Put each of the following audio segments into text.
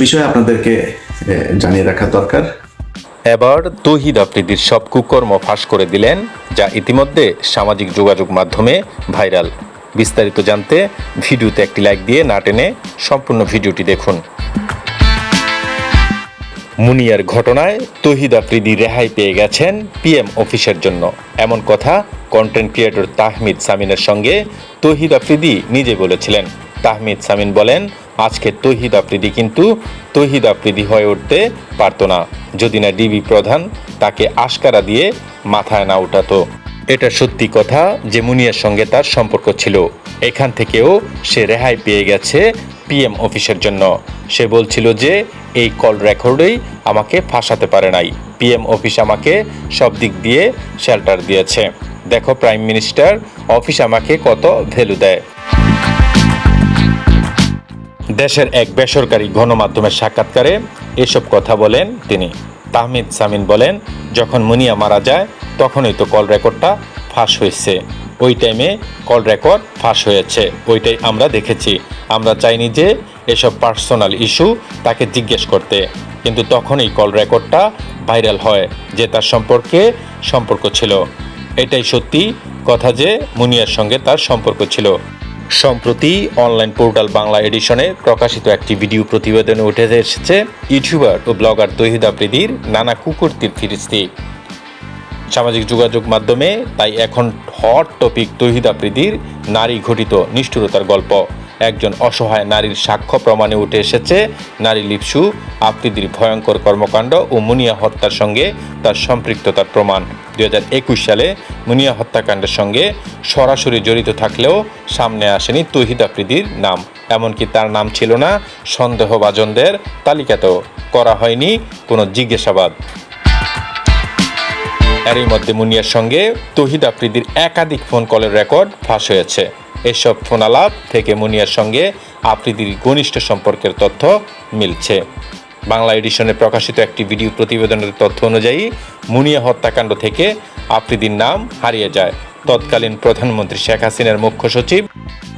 বিষয়ে আপনাদেরকে জানিয়ে রাখা দরকার। এবার তৌহিদ আফ্রিদির সব কুকর্ম ফাঁস করে দিলেন, যা ইতিমধ্যে সামাজিক যোগাযোগ মাধ্যমে ভাইরাল। বিস্তারিত জানতে ভিডিওতে একটি লাইক দিয়ে না টেনে সম্পূর্ণ ভিডিওটি দেখুন। মুনিয়ার ঘটনায় তৌহিদ আফ্রিদি রেহাই পেয়ে গেছেন পিএম অফিসের জন্য। এমন কথা কন্টেন্ট ক্রিয়েটর তাহমিদ সামিনের সঙ্গে তৌহিদ আফ্রিদি নিজে বলেছিলেন। তাহমিদ সামিন বলেন আজকে তৌহিদ আফ্রিদি কিন্তু তহিদ আফ্রিদি হয়ে উঠতে পারতো না। যদি না ডিবি প্রধান, তাকে আশকারা দিয়ে মাথায় না উঠাতো। এটা সত্যি কথা যে মুনিয়ার সঙ্গে তার সম্পর্ক ছিল। এখান থেকেও সে রেহাই পেয়ে গেছে পিএম অফিসের জন্য। সে বলছিল যে, এই কল রেকর্ডেই আমাকে ফাঁসাতে পারে নাই। পিএম অফিস আমাকে সব দিক দিয়ে শেল্টার দিয়েছে। দেখো প্রাইম মিনিস্টার অফিস আমাকে কত ভ্যালু দেয়? দেশের এক বেসরকারি গণমাধ্যমের সাক্ষাৎকারে এসব কথা বলেন তিনি। তাহমিদ সামিন বলেন, যখন মুনিয়া মারা যায়, তখনই তো কল রেকর্ডটা ফাঁস হয়েছে। ওই টাইমে কল রেকর্ড ফাঁস হয়েছে। ওইটাই আমরা দেখেছি। আমরা চাইনি যে এসব পার্সোনাল ইস্যু তাকে জিজ্ঞেস করতে। কিন্তু তখনই কল রেকর্ডটা ভাইরাল হয়, যে তার সম্পর্কে সম্পর্ক ছিল। এটাই সত্যি কথা যে মুনিয়ার সঙ্গে তার সম্পর্ক ছিল। সম্প্রতি অনলাইন পোর্টাল বাংলা এডিশনে প্রকাশিত একটি ভিডিও প্রতিবেদনে উঠে এসেছে ইউটিউবার ও ব্লগার তহিদ প্রীতির নানা কুকুরতির ফিরিস্তি। সামাজিক যোগাযোগ মাধ্যমে তাই এখন হট টপিক তহিদ প্রীতির নারী ঘটিত নিষ্ঠুরতার গল্প। একজন অসহায় নারীর সাক্ষ্য প্রমাণে উঠে এসেছে। নারী লিপসু আফ্রিদির ভয়ঙ্কর কর্মকাণ্ড ও মুনিয়া হত্যার সঙ্গে তার সম্পৃক্ততার প্রমাণ। দু হাজার একুশ সালে মুনিয়া হত্যাকাণ্ডের সঙ্গে সরাসরি জড়িত থাকলেও সামনে আসেনি তহিদ আফ্রিদির নাম। এমনকি তার নাম ছিল না সন্দেহভাজনদের তালিকাতেও করা হয়নি কোনো জিজ্ঞাসাবাদ। এরই মধ্যে মুনিয়ার সঙ্গে তহিদ আফ্রিদির একাধিক ফোন কলের রেকর্ড ফাঁস হয়েছে। এসব ফোনালাপ থেকে মুনিয়ার সঙ্গে আফ্রিদির ঘনিষ্ঠ সম্পর্কের তথ্য মিলছে। বাংলা এডিশনে প্রকাশিত একটি ভিডিও প্রতিবেদনের তথ্য অনুযায়ী মুনিয়া হত্যাকাণ্ড থেকে আফ্রিদির নাম হারিয়ে যায়। তৎকালীন প্রধানমন্ত্রী শেখ হাসিনার মুখ্য সচিব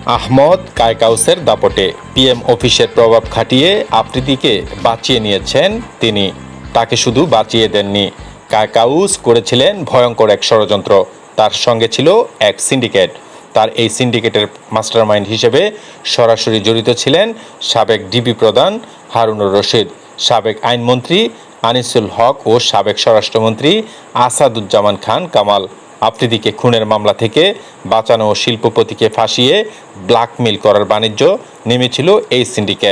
আহমদ কায়কাউসের দাপটে পিএম অফিসের প্রভাব খাটিয়ে আফ্রিদিকে বাঁচিয়ে নিয়েছেন তিনি। তাকে শুধু বাঁচিয়ে দেননি। কায়কাউস করেছিলেন ভয়ঙ্কর এক ষড়যন্ত্র। তার সঙ্গে ছিল এক সিন্ডিকেট। তার এই সিন্ডিকেটের মাস্টারমাইন্ড হিসেবে সরাসরি জড়িত ছিলেন সাবেক ডিবি প্রধান হারুনুর রশিদ, সাবেক আইনমন্ত্রী আনিসুল হক ও সাবেক স্বরাষ্ট্রমন্ত্রী আসাদুজ্জামান খান কামাল। আফ্রিদিকে খুনের মামলা থেকে বাঁচানো ও শিল্পপতিকে ফাঁসিয়ে ব্ল্যাকমেইল করার বাণিজ্য নেমেছিল এই সিন্ডিকেট।